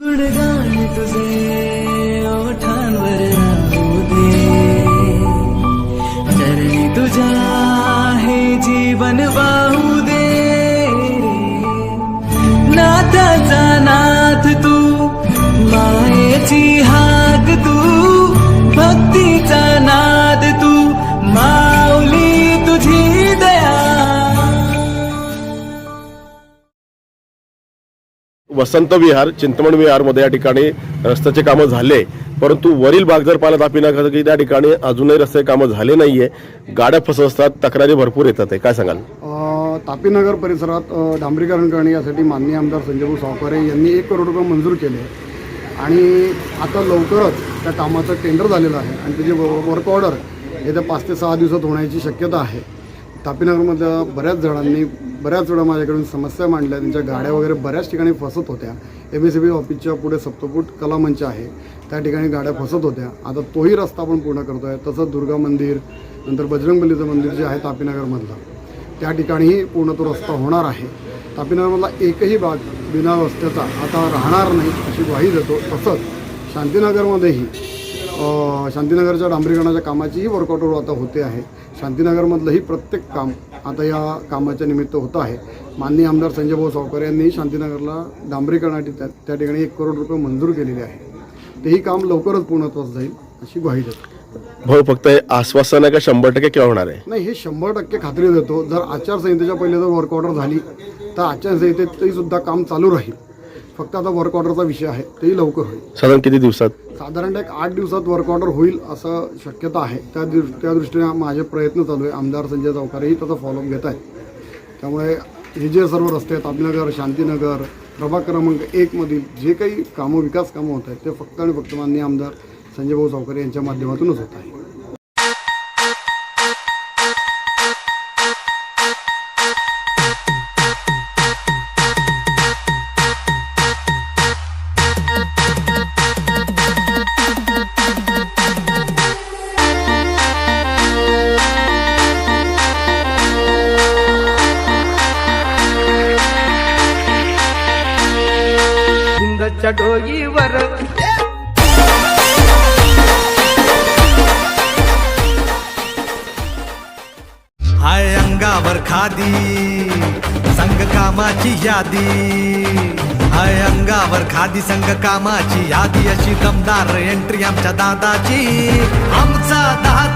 गुणगान तुझे ओठांवर राहू दे. चरणी तुझ्या हे जीवन वाहू दे नाथाचा नाथ तू मायेची हा वसंत विहार चिंतमण विहारमध्ये या ठिकाणी रस्त्याचे कामं झाले. परंतु वरील भाग जर पाहिला तापी नगर की त्या ठिकाणी अजूनही रस्ते कामं झाले नाही आहे गाड्या फसवतात तक्रारी भरपूर येतात आहे. काय सांगाल? तापीनगर परिसरात डांबरीकरण करणे यासाठी माननीय आमदार संजयभाऊ सावकारे यांनी एक करोड रुपये मंजूर केले. आणि आता लवकरच त्या कामाचं टेंडर झालेलं आहे. आणि त्याची वर्क ऑर्डर येत्या पाच ते सहा दिवसात होण्याची शक्यता आहे. तापीनगरमधल्या बऱ्याच जणांनी बऱ्याच वेळा माझ्याकडून समस्या मांडल्या. त्यांच्या गाड्या वगैरे बऱ्याच ठिकाणी फसत होत्या. एम एस बी ऑफिसच्या पुढे सप्तपूट कला मंच आहे. त्या ठिकाणी गाड्या फसत होत्या. आता तोही रस्ता आपण पूर्ण करतो आहे तसंच दुर्गा मंदिर नंतर बजरंगबलीचं मंदिर जे आहे तापीनगरमधलं त्या ठिकाणीही पूर्ण तो रस्ता होणार आहे. तापीनगरमधला एकही भाग बिना रस्त्याचा आता राहणार नाही अशी ग्वाही देतो. तसंच शांतीनगरमध्येही शांतीनगरच्या डांबरीकरणाच्या कामाचीही वर्कआउट आता होते आहे. शांतीनगरमधलंही प्रत्येक काम आता या कामाच्या निमित्त होतं आहे. माननीय आमदार संजय भाऊ सावकर यांनी शांतीनगरला डांबरीकरणासाठी त्या त्या ठिकाणी एक करोड रुपये मंजूर केलेले आहे. तेही काम लवकरच पूर्णत्वास जाईल अशी ग्वाही देतो. भाऊ फक्त हे आश्वासन आहे का शंभर टक्के केव्हा होणार आहे? नाही हे शंभर टक्के खात्री देतो. जर आचारसंहितेच्या पहिले जर वर्क ऑर्डर झाली तर आचारसंहितेतही सुद्धा काम चालू राहील. फक्त आता वर्क ऑर्डरचा विषय आहे तेही लवकर होईल. साधारण किती दिवसात? साधारणतः एक आठ दिवसात वर्क ऑर्डर होईल असं शक्यता आहे. त्या दिव त्या दृष्टीने माझे प्रयत्न चालू आहे. आमदार संजय चौकारेही त्याचा फॉलोअप घेत आहेत. त्यामुळे हे जे सर्व रस्ते आहेत तापनगर शांतीनगर प्रभाग क्रमांक एकमधील जे काही कामं विकास कामं होत आहेत ते फक्त आणि फक्त माननीय आमदार संजय भाऊ चौकारे यांच्या माध्यमातूनच होत आहे हिंदच्या डोईवर. हाय अंगावर खादी संग कामाची यादी. हाय अंगावर खादी संग कामाची यादी. अशी दमदार एंट्री आमच्या दादाची. आमचा दादा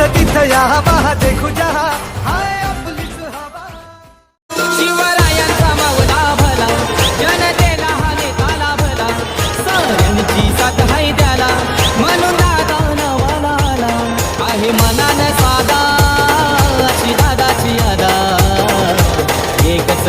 तिथं तिथं या हवा देखू जा. हाय आपलीच हवा शिवरायांचा मावला भला जनतेला हा साऱ्यांची साथ हाय म्हणून दादा नवाला आला. आहे मनानं साधा अशी दादाची एकच